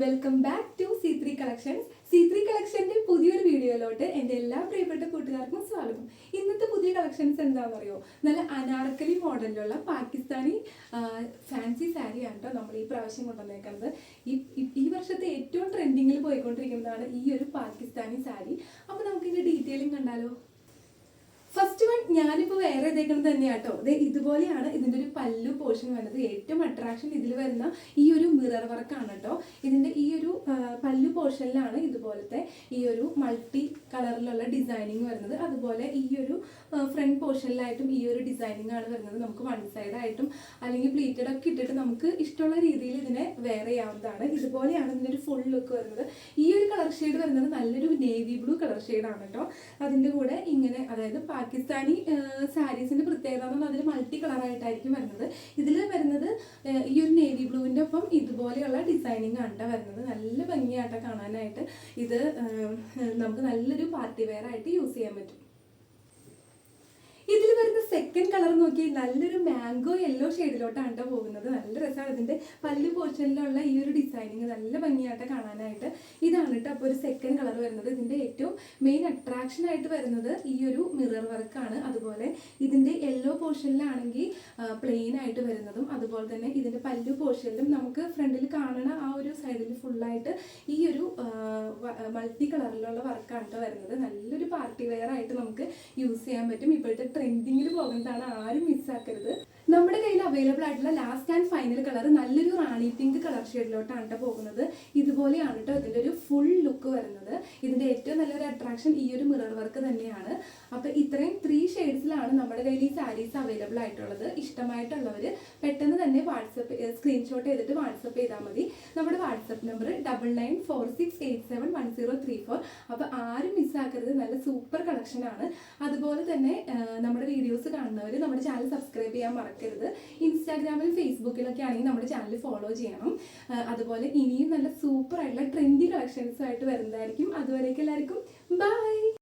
Welcome back to C three collections C three കളക്ഷന്റെ പുതിയൊരു വീഡിയോയിലോട്ട് എന്റെ എല്ലാ പ്രിയപ്പെട്ട കൂട്ടുകാർക്കും സ്വാഗതം. ഇന്നത്തെ പുതിയ കളക്ഷൻസ് എന്താണെന്ന് അറിയോ നല്ല അനാർക്കലി മോഡലിലുള്ള പാകിസ്ഥാനി ഫാൻസി സാരിയാണ് കേട്ടോ നമ്മൾ ഈ പ്രാവശ്യം കൊണ്ടുവന്നേക്കുന്നത് ഈ വർഷത്തെ ഏറ്റവും ട്രെൻഡിങ്ങിൽ പോയിക്കൊണ്ടിരിക്കുന്നതാണ് ഈ ഒരു പാകിസ്ഥാനി സാരി അപ്പോൾ ഇതിന്റെ ഡീറ്റെയിലിംഗ് കണ്ടാലോ? ഞാനിപ്പോൾ വേറെ ഇതേക്കുന്നത് തന്നെയാട്ടോ. ഇത് ഇതുപോലെയാണ് ഇതിന്റെ ഒരു പല്ലു പോർഷൻ വരുന്നത് ഏറ്റവും അട്രാക്ഷൻ ഇതിൽ വരുന്ന ഈ ഒരു മിറർ വർക്കാണ് കേട്ടോ ഇതിന്റെ ഈ ഒരു പല്ലു പോർഷനിലാണ് ഇതുപോലത്തെ ഈ ഒരു മൾട്ടി കളറിലുള്ള ഡിസൈനിങ് വരുന്നത്. അതുപോലെ ഈ ഒരു ഫ്രണ്ട് പോർഷനിലായിട്ടും ഈ ഒരു ഡിസൈനിങ് ആണ് വരുന്നത്. നമുക്ക് വൺ സൈഡ് ആയിട്ടും അല്ലെങ്കിൽ പ്ലീറ്റഡ് ഒക്കെ ഇട്ടിട്ട് നമുക്ക് ഇഷ്ടമുള്ള രീതിയിൽ ഇതിനെ വെയർ ചെയ്യാവുന്നതാണ്. ഇതുപോലെയാണ് ഇതിന്റെ ഒരു ഫുൾ ലുക്ക് വരുന്നത്. ഈ ഒരു കളർ ഷെയ്ഡ് വരുന്നത് നല്ലൊരു നേവി ബ്ലൂ കളർ ഷെയ്ഡാണ് കേട്ടോ. അതിന്റെ കൂടെ ഇങ്ങനെ അതായത് പാകിസ്ഥാനി സാരീസിന്റെ പ്രത്യേകത എന്ന് പറഞ്ഞാൽ അതിൽ മൾട്ടി കളറായിട്ടായിരിക്കും വരുന്നത്. ഇതിൽ വരുന്നത് ഈ ഒരു നേവി ബ്ലൂവിന്റെ ഒപ്പം ഇതുപോലെയുള്ള ഡിസൈനിങ് ആണ് വരുന്നത്. നല്ല ഭംഗിയായിട്ട് കാണാനായിട്ട്. ഇത് നമുക്ക് നമുക്ക് നല്ലൊരു പാർട്ടി വെയർ ആയിട്ട് യൂസ് ചെയ്യാൻ പറ്റും. ഇതിൽ വരുന്ന കളർ നോക്കി നല്ലൊരു മാംഗോ യെല്ലോ ഷെയ്ഡിലോട്ടാണ് കേട്ടോ പോകുന്നത്. നല്ല രസമാണ് ഇതിന്റെ. പല്ല് പോർഷനിലുള്ള ഈ ഒരു ഡിസൈനിങ് നല്ല ഭംഗിയായിട്ട് കാണാനായിട്ട് ഇതാണ് കേട്ടോ അപ്പോൾ ഒരു സെക്കൻഡ് കളർ വരുന്നത്. ഇതിന്റെ ഏറ്റവും മെയിൻ അട്രാക്ഷൻ ആയിട്ട് വരുന്നത് ഈ ഒരു മിറർ വർക്കാണ് അതുപോലെ ഇതിന്റെ യെല്ലോ പോർഷനിലാണെങ്കിൽ പ്ലെയിൻ ആയിട്ട് വരുന്നതും അതുപോലെ തന്നെ ഇതിന്റെ പല്ല് പോർഷനിലും നമുക്ക് ഫ്രണ്ടിൽ കാണുന്ന ആ ഒരു സൈഡിൽ ഫുള്ളായിട്ട് ഈ ഒരു മൾട്ടി കളറിലുള്ള വർക്കാണ് കേട്ടോ വരുന്നത്. നല്ലൊരു പാർട്ടി വെയർ ആയിട്ട് നമുക്ക് യൂസ് ചെയ്യാൻ പറ്റും. ഇപ്പോഴത്തെ ട്രെൻഡിങ്ങിൽ പോകുന്നതാണ് ആരും മിസ്സാക്കരുത് നമ്മുടെ കയ്യിൽ അവൈലബിൾ ആയിട്ടുള്ള ലാസ്റ്റ് ആൻഡ് ഫൈനൽ കളർ നല്ലൊരു റാണി പിങ്ക് കളർ ഷെയ്ഡിലോട്ടാണ് കേട്ടോ പോകുന്നത്. ഇതുപോലെയാണ് കേട്ടോ ഇതിന്റെ ഒരു ഫുൾ ലുക്ക് വരുന്നത്. ഇതിന്റെ ഏറ്റവും നല്ലൊരു അട്രാക്ഷൻ ഈ ഒരു മിറർ വർക്ക് തന്നെയാണ്. അപ്പോൾ ഇത്രയും ത്രീ ഷെയ്ഡ്സിലാണ് നമ്മുടെ കയ്യിൽ ഈ സാരീസ് അവൈലബിൾ ആയിട്ടുള്ളത്. ഇഷ്ടമായിട്ടുള്ളവർ പെട്ടെന്ന് തന്നെ വാട്സപ്പ് സ്ക്രീൻഷോട്ട് ചെയ്തിട്ട് വാട്സപ്പ് ചെയ്താൽ മതി. നമ്മുടെ WhatsApp number double nine four six eight seven one zero three four അപ്പോൾ ആരും മിസ്സാക്കരുത് നല്ല സൂപ്പർ കളക്ഷനാണ് അതുപോലെ തന്നെ നമ്മുടെ വീഡിയോസ് കാണുന്നവർ നമ്മുടെ ചാനൽ സബ്സ്ക്രൈബ് ചെയ്യാൻ മറക്കരുത് ഇൻസ്റ്റാഗ്രാമിൽ ഫേസ്ബുക്കിലൊക്കെ ആണെങ്കിൽ നമ്മുടെ ചാനൽ ഫോളോ ചെയ്യണം. അതുപോലെ ഇനിയും നല്ല സൂപ്പർ ആയിട്ടുള്ള ട്രെൻഡി കളക്ഷൻസ് ആയിട്ട് വരുന്നതായിരിക്കും. അതുവരേക്കും എല്ലാവർക്കും. ബൈ!